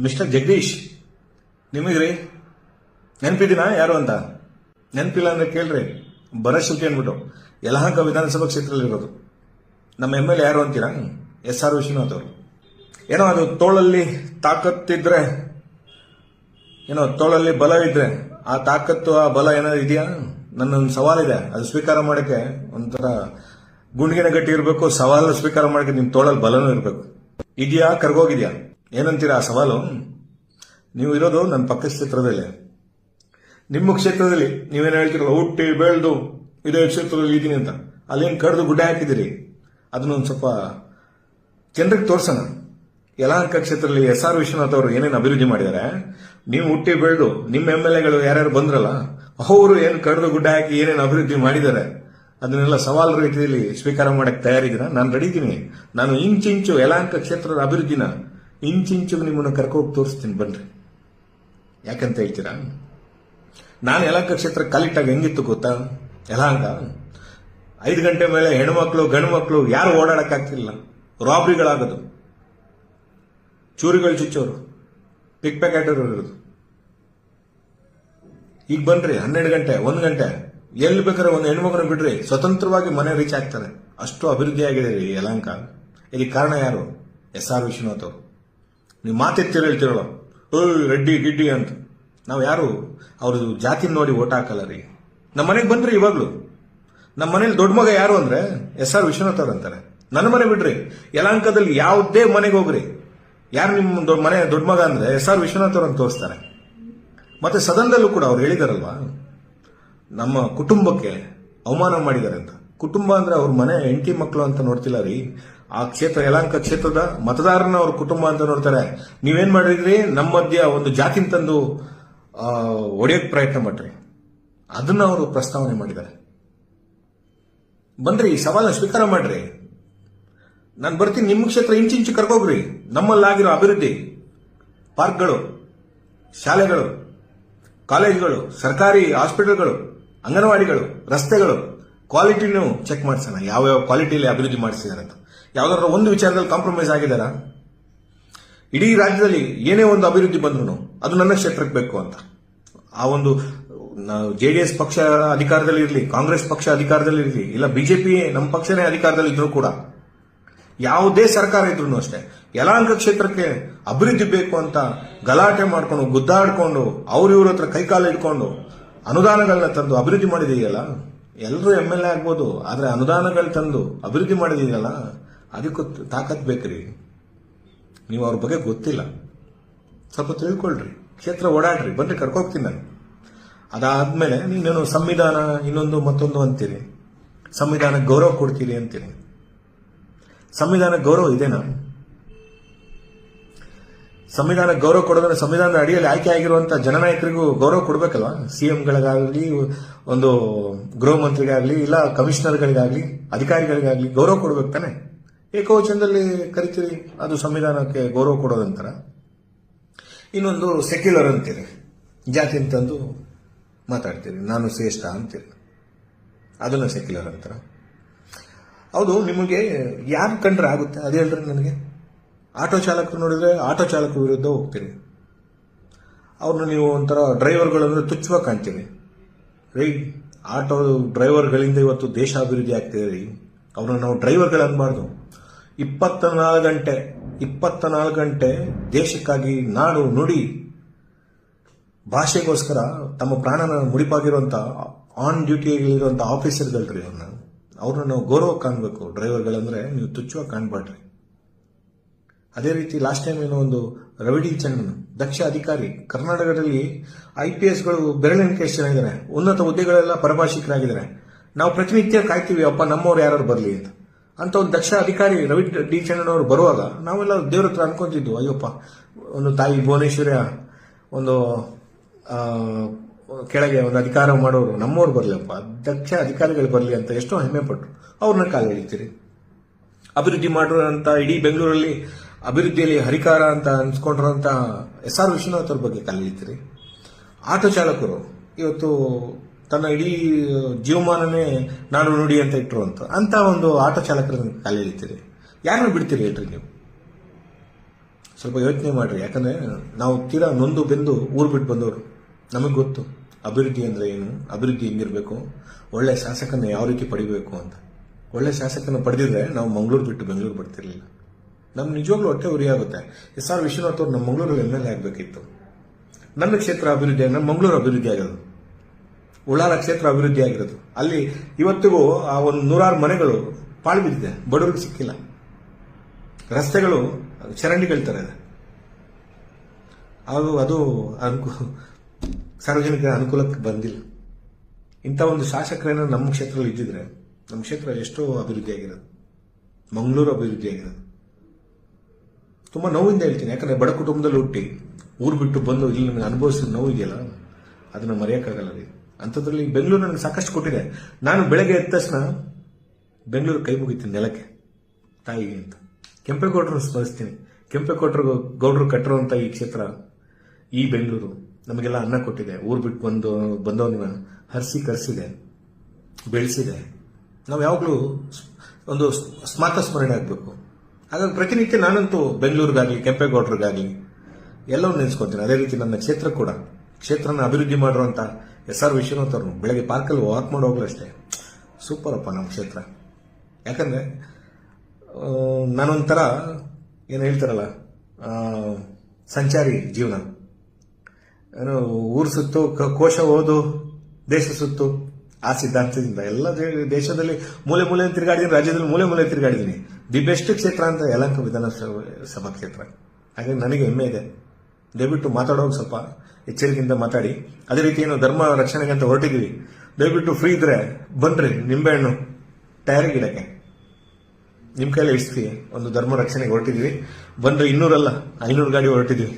Mister Jagadish ನಿಮಗ್ರಿ ನೆನಪಿದ್ದೀನಾ ಯಾರು ಅಂತ? ನೆನಪಿಲ್ಲ ಅಂದ್ರೆ ಕೇಳ್ರಿ. ಬರಶುಲ್ಕಿ ಅಂದ್ಬಿಟ್ಟು. ಯಲಹಂಕ ವಿಧಾನಸಭಾ ಕ್ಷೇತ್ರದಲ್ಲಿರೋದು. ನಮ್ಮ ಎಂ ಎಲ್ ಎ ಯಾರು ಅಂತೀರಾ? ಎಸ್ ಆರ್ ವಿಶ್ವನಾಥ್ ಅವರು. ಏನೋ ಅದು ತೋಳಲ್ಲಿ ತಾಕತ್ತಿದ್ರೆ, ಏನೋ ತೋಳಲ್ಲಿ ಬಲ ಇದ್ರೆ, ಆ ತಾಕತ್ತು, ಆ ಬಲ ಏನಾದ್ರು ಇದೆಯಾ? ನನ್ನೊಂದು ಸವಾಲಿದೆ ಅದು ಸ್ವೀಕಾರ ಮಾಡಕ್ಕೆ ಒಂಥರ ಗುಂಡಿಗೆನ ಗಟ್ಟಿ ಇರಬೇಕು ಸವಾಲು ಸ್ವೀಕಾರ ಮಾಡಕ್ಕೆ ನಿಮ್ಮ ತೋಳಲ್ಲಿ ಬಲನೂ ಇರಬೇಕು. ಇದೆಯಾ? ಕರ್ಗೋಗಿದ್ಯಾ? ಏನಂತೀರಾ ಆ ಸವಾಲು? ನೀವು ಇರೋದು ನನ್ನ ಪಕ್ಕ ಕ್ಷೇತ್ರದಲ್ಲಿ. ನಿಮ್ಮ ಕ್ಷೇತ್ರದಲ್ಲಿ ನೀವೇನು ಹೇಳ್ತಿರಲ್ಲ, ಹುಟ್ಟಿ ಬೆಳೆದು ಇದೇ ಕ್ಷೇತ್ರದಲ್ಲಿ ಇದ್ದೀನಿ ಅಂತ. ಅಲ್ಲೇನು ಕಡ್ದು ಗುಡ್ಡೆ ಹಾಕಿದ್ದೀರಿ? ಅದನ್ನೊಂದು ಸ್ವಲ್ಪ ಜನರಿಗೆ ತೋರಿಸೋಣ. ಯಲಹಂಕ ಕ್ಷೇತ್ರದಲ್ಲಿ ಎಸ್ ಆರ್ ವಿಶ್ವನಾಥ್ ಅವರು ಏನೇನು ಅಭಿವೃದ್ಧಿ ಮಾಡಿದ್ದಾರೆ? ನೀವು ಹುಟ್ಟಿ ಬೆಳೆದು ನಿಮ್ಮ ಎಂ ಎಲ್ ಎಗಳು ಯಾರ್ಯಾರು ಬಂದ್ರಲ್ಲ, ಅವರು ಏನು ಕಡ್ದು ಗುಡ್ಡ ಹಾಕಿ ಏನೇನು ಅಭಿವೃದ್ಧಿ ಮಾಡಿದ್ದಾರೆ? ಅದನ್ನೆಲ್ಲ ಸವಾಲು ರೀತಿಯಲ್ಲಿ ಸ್ವೀಕಾರ ಮಾಡಕ್ಕೆ ತಯಾರಿದ್ದೀರಾ? ನಾನು ರೆಡಿ ಇದ್ದೀನಿ. ನಾನು ಇಂಚಿಂಚು ಯಲಹಂಕ ಕ್ಷೇತ್ರದ ಅಭಿವೃದ್ಧಿನ ಇಂಚಿಂಚು ನಿಮ್ಮನ್ನು ಕರ್ಕೋಗಿ ತೋರಿಸ್ತೀನಿ, ಬನ್ರಿ. ಯಾಕಂತ ಹೇಳ್ತೀರಾ? ನಾನು ಯಲಹಂಕ ಕ್ಷೇತ್ರ ಕಾಲಿಟ್ಟಾಗ ಹೆಂಗಿತ್ತು ಗೊತ್ತಾ? ಯಲಹಂಕ, ಐದು ಗಂಟೆ ಮೇಲೆ ಹೆಣ್ಮಕ್ಳು ಗಂಡು ಮಕ್ಕಳು ಯಾರು ಓಡಾಡೋಕ್ಕಾಗ್ತಿಲ್ಲ. ರಾಬ್ರಿಗಳಾಗೋದು. ಚೂರಿಗಳು ಚುಚ್ಚೋರು. ಪಿಕ್ ಪ್ಯಾಕೆಟರು ಇರೋದು. ಈಗ ಬನ್ರಿ, ಹನ್ನೆರಡು ಗಂಟೆ, ಒಂದು ಗಂಟೆ. ಎಲ್ಲಿ ಬೇಕಾದ್ರೆ ಒಂದು ಹೆಣ್ಮಗನ ಬಿಡ್ರಿ. ಸ್ವತಂತ್ರವಾಗಿ ಮನೆ ರೀಚ್ ಆಗ್ತಾರೆ. ಅಷ್ಟು ಅಭಿವೃದ್ಧಿ ಆಗಿದೆ ಈ ಯಲಹಂಕ. ಇಲ್ಲಿ ಕಾರಣ ಯಾರು? ಎಸ್ ಆರ್ ವಿಶ್ವನಾಥ್ ಅವರು. ನೀವು ಮಾತೆತ್ತಿರ ಹೇಳ್ತಿರಲ್ಲ, ಓಯ್ ರೆಡ್ಡಿ ಗಿಡ್ಡಿ ಅಂತ. ನಾವು ಯಾರು? ಅವ್ರದ್ದು ಜಾತಿ ನೋಡಿ ಓಟ್ ಹಾಕಲ್ಲ ರೀ. ನಮ್ಮ ಮನೆಗೆ ಬಂದ್ರಿ ಇವಾಗಲೂ. ನಮ್ಮ ಮನೇಲಿ ದೊಡ್ಡ ಮಗ ಯಾರು ಅಂದ್ರೆ ಎಸ್ ಆರ್ ವಿಶ್ವನಾಥ್ ಅವ್ರು ಅಂತಾರೆ. ನನ್ನ ಮನೆ ಬಿಡ್ರಿ. ಯಲಹಂಕದಲ್ಲಿ ಯಾವುದೇ ಮನೆಗೆ ಹೋಗ್ರಿ. ಯಾರು ನಿಮ್ಮ ಮನೆ ದೊಡ್ಡ ಮಗ ಅಂದ್ರೆ ಎಸ್ ಆರ್ ವಿಶ್ವನಾಥ್ ಅವ್ರನ್ನ ತೋರಿಸ್ತಾರೆ. ಮತ್ತೆ ಸದನದಲ್ಲೂ ಕೂಡ ಅವ್ರು ಹೇಳಿದಾರಲ್ವಾ? ನಮ್ಮ ಕುಟುಂಬಕ್ಕೆ ಅವಮಾನ ಮಾಡಿದ್ದಾರೆ ಅಂತ. ಕುಟುಂಬ ಅಂದ್ರೆ ಅವ್ರ ಮನೆ ಹೆಂಡತಿ ಮಕ್ಕಳು ಅಂತ ನೋಡ್ತಿಲ್ಲ ರೀ. ಆ ಕ್ಷೇತ್ರ, ಯಲಹಂಕ ಕ್ಷೇತ್ರದ ಮತದಾರನ ಅವ್ರ ಕುಟುಂಬ ಅಂತ ನೋಡ್ತಾರೆ. ನೀವೇನ್ ಮಾಡಿದ್ರಿ? ನಮ್ಮ ಮಧ್ಯ ಒಂದು ಜಾತಿನ ತಂದು ಒಡೆಯೋಕ್ ಪ್ರಯತ್ನ ಮಾಡ್ರಿ ಅದನ್ನ ಅವರು ಪ್ರಸ್ತಾವನೆ ಮಾಡಿದ್ದಾರೆ. ಬಂದ್ರಿ, ಈ ಸವಾಲನ್ನ ಸ್ವೀಕಾರ ಮಾಡ್ರಿ. ನಾನು ಬರ್ತೀನಿ ನಿಮ್ಮ ಕ್ಷೇತ್ರ ಇಂಚಿಂಚು ಕರ್ಕೋಗ್ರಿ ನಮ್ಮಲ್ಲಾಗಿರೋ ಅಭಿವೃದ್ಧಿ, ಪಾರ್ಕ್ಗಳು, ಶಾಲೆಗಳು, ಕಾಲೇಜುಗಳು, ಸರ್ಕಾರಿ ಹಾಸ್ಪಿಟಲ್ಗಳು, ಅಂಗನವಾಡಿಗಳು, ರಸ್ತೆಗಳು, ಕ್ವಾಲಿಟಿನೂ ಚೆಕ್ ಮಾಡಿಸೋಣ. ಯಾವ್ಯಾವ ಕ್ವಾಲಿಟಿಯಲ್ಲಿ ಅಭಿವೃದ್ಧಿ ಮಾಡಿಸಿದ್ದಾರೆ ಅಂತ. ಯಾವ್ದಾದ್ರು ಒಂದು ವಿಚಾರದಲ್ಲಿ ಕಾಂಪ್ರಮೈಸ್ ಆಗಿದ್ದಾರಾ? ಇಡೀ ರಾಜ್ಯದಲ್ಲಿ ಏನೇ ಒಂದು ಅಭಿವೃದ್ಧಿ ಬಂದ್ರು ಅದು ನನ್ನ ಕ್ಷೇತ್ರಕ್ಕೆ ಬೇಕು ಅಂತ. ಆ ಒಂದು ಜೆ ಡಿ ಎಸ್ ಪಕ್ಷ ಅಧಿಕಾರದಲ್ಲಿ ಇರಲಿ, ಕಾಂಗ್ರೆಸ್ ಪಕ್ಷ ಅಧಿಕಾರದಲ್ಲಿ ಇರಲಿ, ಇಲ್ಲ ಬಿಜೆಪಿ ನಮ್ಮ ಪಕ್ಷನೇ ಅಧಿಕಾರದಲ್ಲಿ ಇದ್ರು ಕೂಡ, ಯಾವುದೇ ಸರ್ಕಾರ ಇದ್ರು ಅಷ್ಟೇ ಯಲಾಂಕ ಕ್ಷೇತ್ರಕ್ಕೆ ಅಭಿವೃದ್ಧಿ ಬೇಕು ಅಂತ ಗಲಾಟೆ ಮಾಡಿಕೊಂಡು, ಗುದ್ದಾಡ್ಕೊಂಡು, ಅವ್ರ ಇವ್ರ ಹತ್ರ ಕೈಕಾಲು ಇಟ್ಕೊಂಡು ಅನುದಾನಗಳನ್ನ ತಂದು ಅಭಿವೃದ್ಧಿ ಮಾಡಿದೆಯಲ್ಲ? ಎಲ್ಲರೂ ಎಂ ಎಲ್ ಎ ಆಗ್ಬೋದು, ಆದರೆ ಅನುದಾನಗಳು ತಂದು ಅಭಿವೃದ್ಧಿ ಮಾಡಿದೆಯಲ್ಲ? ಅದಕ್ಕೂ ತಾಕತ್ ಬೇಕ್ರಿ. ನೀವು ಅವ್ರ ಬಗ್ಗೆ ಗೊತ್ತಿಲ್ಲ. ಸ್ವಲ್ಪ ತಿಳ್ಕೊಳ್ರಿ. ಕ್ಷೇತ್ರ ಓಡಾಡ್ರಿ. ಬನ್ರಿ ಕರ್ಕೋಗ್ತೀನಿ ನಾನು. ಅದಾದಮೇಲೆ ನೀನೇನು ಸಂವಿಧಾನ ಇನ್ನೊಂದು ಮತ್ತೊಂದು ಅಂತೀರಿ. ಸಂವಿಧಾನಕ್ಕೆ ಗೌರವ ಕೊಡ್ತೀರಿ ಅಂತೀರಿ. ಸಂವಿಧಾನಕ್ಕೆ ಗೌರವ ಇದೆನಾ ಸಂವಿಧಾನ ಗೌರವ ಕೊಡೋದ್ರೆ ಸಂವಿಧಾನದ ಅಡಿಯಲ್ಲಿ ಆಯ್ಕೆ ಆಗಿರುವಂತ ಜನನಾಯಕರಿಗೂ ಗೌರವ ಕೊಡಬೇಕಲ್ವಾ? ಸಿಎಂಗಳಿಗಾಗಲಿ, ಒಂದು ಗೃಹ ಮಂತ್ರಿಗಾಗಲಿ, ಇಲ್ಲ ಕಮಿಷನರ್ಗಳಿಗಾಗಲಿ, ಅಧಿಕಾರಿಗಳಿಗಾಗಲಿ ಗೌರವ ಕೊಡ್ಬೇಕು ತಾನೆ? ಏಕವಚನದಲ್ಲಿ ಕರಿತೀರಿ, ಅದು ಸಂವಿಧಾನಕ್ಕೆ ಗೌರವ ಕೊಡೋದಂತರ. ಇನ್ನೊಂದು ಸೆಕ್ಯುಲರ್ ಅಂತೀರಿ. ಜಾತಿ ಅಂತಂದು ಮಾತಾಡ್ತೀರಿ. ನಾನು ಶ್ರೇಷ್ಠ ಅಂತೀರಿ. ಅದನ್ನು ಸೆಕ್ಯುಲರ್ ಅಂತಾರ. ಹೌದು, ನಿಮಗೆ ಯಾರು ಕಂಡ್ರೆ ಆಗುತ್ತೆ? ಅದು ಹೇಳ್ರಿ ನನಗೆ. ಆಟೋ ಚಾಲಕರು ನೋಡಿದರೆ ಆಟೋ ಚಾಲಕರ ವಿರುದ್ಧ ಹೋಗ್ತೀರಿ. ಅವ್ರನ್ನ ನೀವು ಒಂಥರ ಡ್ರೈವರ್ಗಳು ಅಂದ್ರೆ ತುಚ್ಛವಾಗಿ ಕಾಣ್ತೀರಿ. ರೀ ಆಟೋ ಡ್ರೈವರ್ಗಳಿಂದ ಇವತ್ತು ದೇಶ ಅಭಿವೃದ್ಧಿ ಆಗ್ತಿದೆ ರೀ. ಅವ್ರನ್ನ ನಾವು ಡ್ರೈವರ್ಗಳು ಅನ್ಬಾರ್ದು ಇಪ್ಪತ್ತ ನಾಲ್ಕು ಗಂಟೆ ಇಪ್ಪತ್ತ ನಾಲ್ಕು ಗಂಟೆ ದೇಶಕ್ಕಾಗಿ ನಾಡು ನುಡಿ ಭಾಷೆಗೋಸ್ಕರ ತಮ್ಮ ಪ್ರಾಣನ ಮುಡಿಪಾಗಿರುವಂತ ಆನ್ ಡ್ಯೂಟಿಯಲ್ಲಿರುವಂಥ ಆಫೀಸರ್ಗಳ್ರಿ ಅವ್ರನ್ನ. ಅವ್ರನ್ನ ನಾವು ಗೌರವ ಕಾಣಬೇಕು. ಡ್ರೈವರ್ಗಳಂದ್ರೆ ನೀವು ತುಚ್ಛವಾಗಿ ಕಾಣ್ಬಾಡ್ರಿ ಅದೇ ರೀತಿ ಲಾಸ್ಟ್ ಟೈಮ್ ಏನೋ ಒಂದು ರವಿಡಿ ಚಂದನ್ ದಕ್ಷ ಅಧಿಕಾರಿ, ಕರ್ನಾಟಕದಲ್ಲಿ ಐ ಪಿ ಎಸ್ಗಳು ಬೆರಳೆಣಿಕೆ ಎಷ್ಟು ಉನ್ನತ ಹುದ್ದೆಗಳೆಲ್ಲ ಪರಭಾಷಿಕರಾಗಿದ್ದಾರೆ. ನಾವು ಪ್ರತಿನಿತ್ಯ ಕಾಯ್ತೀವಿ, ಅಪ್ಪ, ನಮ್ಮವ್ರು ಯಾರು ಬರಲಿ ಅಂತ. ಅಂತ ಒಂದು ದಕ್ಷ ಅಧಿಕಾರಿ ರವಿ ಡಿ ಚಂದ್ರನವರು ಬರುವಾಗ ನಾವೆಲ್ಲ ದೇವ್ರ ಹತ್ರ ಅನ್ಕೊಂತಿದ್ವು, ಅಯ್ಯಪ್ಪ, ಒಂದು ತಾಯಿ ಭುವನೇಶ್ವರಿಯ ಒಂದು ಕೆಳಗೆ ಒಂದು ಅಧಿಕಾರ ಮಾಡೋರು ನಮ್ಮವ್ರು ಬರಲಪ್ಪ ದಕ್ಷ ಅಧಿಕಾರಿಗಳು ಬರಲಿ ಅಂತ ಎಷ್ಟೋ ಹೆಮ್ಮೆ ಪಟ್ಟರು ಅವ್ರನ್ನ ಕಾಲು ಎಳಿತೀರಿ. ಅಭಿವೃದ್ಧಿ ಮಾಡಿರೋಂಥ ಇಡೀ ಬೆಂಗಳೂರಲ್ಲಿ ಅಭಿವೃದ್ಧಿಯಲ್ಲಿ ಹರಿಕಾರ ಅಂತ ಅನ್ಸ್ಕೊಂಡಿರೋಂಥ ಎಸ್ ಆರ್ ವಿಶ್ವನಾಥ್ ಅವ್ರ ಬಗ್ಗೆ ಕಲಿತೀರಿ ಆಟೋ ಚಾಲಕರು, ಇವತ್ತು ತನ್ನ ಇಡೀ ಜೀವಮಾನನೇ ನಾನು ನುಡಿ ಅಂತ ಇಟ್ಟರು ಅಂತ. ಅಂತ ಒಂದು ಆಟೋ ಚಾಲಕರನ್ನ ಕಾಲಿಳಿತೀರಿ ಯಾರನ್ನು ಬಿಡ್ತೀರಿ ಹೇಳ್ರಿ ನೀವು? ಸ್ವಲ್ಪ ಯೋಚನೆ ಮಾಡ್ರಿ. ಯಾಕಂದ್ರೆ ನಾವು ತೀರಾ ನೊಂದು ಬೆಂದು ಊರು ಬಿಟ್ಟು ಬಂದವರು. ನಮಗೆ ಗೊತ್ತು. ಅಭಿವೃದ್ಧಿ ಅಂದ್ರೆ ಏನು? ಅಭಿವೃದ್ಧಿ ಹೆಂಗಿರ್ಬೇಕು? ಒಳ್ಳೆ ಶಾಸಕನ ಯಾವ ರೀತಿ ಪಡಿಬೇಕು ಅಂತ. ಒಳ್ಳೆ ಶಾಸಕನ ಪಡೆದಿದ್ರೆ ನಾವು ಮಂಗಳೂರು ಬಿಟ್ಟು ಬೆಂಗಳೂರು ಬರ್ತಿರಲಿಲ್ಲ. ನಮ್ಮ ನಿಜವಾಗ್ಲೂ ಹೊಟ್ಟೆ ಉರಿ ಆಗುತ್ತೆ. ಎಸ್ ಆರ್ ವಿಶ್ವನಾಥ್ ಅವ್ರು ನಮ್ಮ ಮಂಗಳೂರಲ್ಲಿ ಎಂ ಎಲ್ ಎ ಆಗಬೇಕಿತ್ತು. ನನ್ನ ಕ್ಷೇತ್ರ ಅಭಿವೃದ್ಧಿ ಆಗ ಮಂಗಳೂರು ಅಭಿವೃದ್ಧಿ ಆಗೋದು. ಉಳ್ಳಾಲ ಕ್ಷೇತ್ರ ಅಭಿವೃದ್ಧಿ ಆಗಿರೋದು. ಅಲ್ಲಿ ಇವತ್ತಿಗೂ ಆ ಒಂದು ನೂರಾರು ಮನೆಗಳು ಪಾಳು ಬಿದ್ದಿದೆ. ಬಡವರಿಗೆ ಸಿಕ್ಕಿಲ್ಲ. ರಸ್ತೆಗಳು ಚರಂಡಿಗಳ ಇದೆ ಅದು ಅದು ಅನುಕೂ ಸಾರ್ವಜನಿಕರ ಅನುಕೂಲಕ್ಕೆ ಬಂದಿಲ್ಲ. ಇಂಥ ಒಂದು ಶಾಸಕರೇನೋ ನಮ್ಮ ಕ್ಷೇತ್ರದಲ್ಲಿ ಇದ್ದಿದ್ರೆ, ನಮ್ಮ ಕ್ಷೇತ್ರ ಎಷ್ಟೋ ಅಭಿವೃದ್ಧಿ ಆಗಿರೋದು. ಮಂಗಳೂರು ಅಭಿವೃದ್ಧಿ ಆಗಿರೋದು. ತುಂಬ ನೋವಿಂದ ಹೇಳ್ತೀನಿ. ಯಾಕಂದ್ರೆ ಬಡ ಕುಟುಂಬದಲ್ಲಿ ಹುಟ್ಟಿ ಊರು ಬಿಟ್ಟು ಬಂದು ಇಲ್ಲಿ ನನಗೆ ಅನುಭವಿಸಿದ ನೋವು ಇದೆಯಲ್ಲ ಅದನ್ನ ಮರೆಯೋಕ್ಕಾಗಲ್ಲ ರೀ. ಅಂಥದ್ರಲ್ಲಿ ಬೆಂಗಳೂರು ನನಗೆ ಸಾಕಷ್ಟು ಕೊಟ್ಟಿದೆ. ನಾನು ಬೆಳಗ್ಗೆ ಎದ್ದ ತಕ್ಷಣ ಬೆಂಗಳೂರು ಕೈ ಮುಗಿತೀನಿ ನೆಲಕ್ಕೆ. ತಾಯಿಗೆ ಅಂತ. ಕೆಂಪೇಗೌಡರು ಸ್ಮರಿಸ್ತೀನಿ. ಕೆಂಪೇಗೌಡರು ಗೌಡರು ಕಟ್ಟಿರುವಂಥ ಈ ಕ್ಷೇತ್ರ, ಈ ಬೆಂಗಳೂರು ನಮಗೆಲ್ಲ ಅನ್ನ ಕೊಟ್ಟಿದೆ. ಊರು ಬಿಟ್ಟು ಬಂದು ಬಂದವನ್ನ ಹರಿಸಿ ಕರೆಸಿದೆ, ಬೆಳೆಸಿದೆ. ನಾವು ಯಾವಾಗಲೂ ಒಂದು ಸ್ಮಾತ ಸ್ಮರಣೆ ಆಗಬೇಕು. ಹಾಗಾಗಿ ಪ್ರತಿನಿತ್ಯ ನಾನಂತೂ ಬೆಂಗಳೂರಿಗಾಗಲಿ, ಕೆಂಪೇಗೌಡರಿಗಾಗಲಿ ಎಲ್ಲವನ್ನು ನೆನೆಸ್ಕೊತೀನಿ ಅದೇ ರೀತಿ ನನ್ನ ಕ್ಷೇತ್ರ ಕೂಡ. ಕ್ಷೇತ್ರನ ಅಭಿವೃದ್ಧಿ ಮಾಡಿರುವಂಥ ಎಸ್ ಆರ್ ವಿಶ್ವನಾಥ್ ಅವ್ರನ್ನು ಬೆಳಗ್ಗೆ ಪಾರ್ಕಲ್ಲಿ ವಾಕ್ ಮಾಡೋವಾಗಲೂ ಅಷ್ಟೇ. ಸೂಪರಪ್ಪ ನಮ್ಮ ಕ್ಷೇತ್ರ. ಯಾಕಂದರೆ ನಾನೊಂಥರ ಏನು ಹೇಳ್ತಾರಲ್ಲ ಸಂಚಾರಿ ಜೀವನ. ಏನು, ಊರು ಸುತ್ತು ಕೋಶ ಓದು, ದೇಶ ಸುತ್ತು, ಆ ಸಿದ್ಧಾಂತದಿಂದ ಎಲ್ಲ ದೇಶದಲ್ಲಿ ಮೂಲೆ ಮೂಲೆ ತಿರುಗಾಡಿದ್ದೀನಿ, ರಾಜ್ಯದಲ್ಲಿ ಮೂಲೆ ಮೂಲೆ ತಿರುಗಾಡಿದ್ದೀನಿ. ದಿ ಬೆಸ್ಟ್ ಕ್ಷೇತ್ರ ಅಂತ ಯಲಂಕ ವಿಧಾನಸಭಾ ಸಭಾ ಕ್ಷೇತ್ರ. ಹಾಗಾಗಿ ನನಗೆ ಹೆಮ್ಮೆ ಇದೆ. ದಯವಿಟ್ಟು ಮಾತಾಡೋಕೆ ಸ್ವಲ್ಪ ಎಚ್ಚರಿಕೆಯಿಂದ ಮಾತಾಡಿ. ಅದೇ ರೀತಿ ಏನು ಧರ್ಮ ರಕ್ಷಣೆಗೆ ಅಂತ ಹೊರಟಿದ್ದೀವಿ. ದಯವಿಟ್ಟು ಫ್ರೀ ಇದ್ರೆ ಬನ್ರಿ, ನಿಂಬೆಹಣ್ಣು ಟೈರ್ ಗಿಡಕ್ಕೆ. ನಿಮ್ಮ ಕೈಯಲ್ಲಿ ಇಳಿಸ್ತೀವಿ. ಒಂದು ಧರ್ಮ ರಕ್ಷಣೆಗೆ ಹೊರಟಿದ್ವಿ ಬನ್ರಿ ಇನ್ನೂರಲ್ಲ, ಐನೂರು ಗಾಡಿ ಹೊರಟಿದ್ವಿ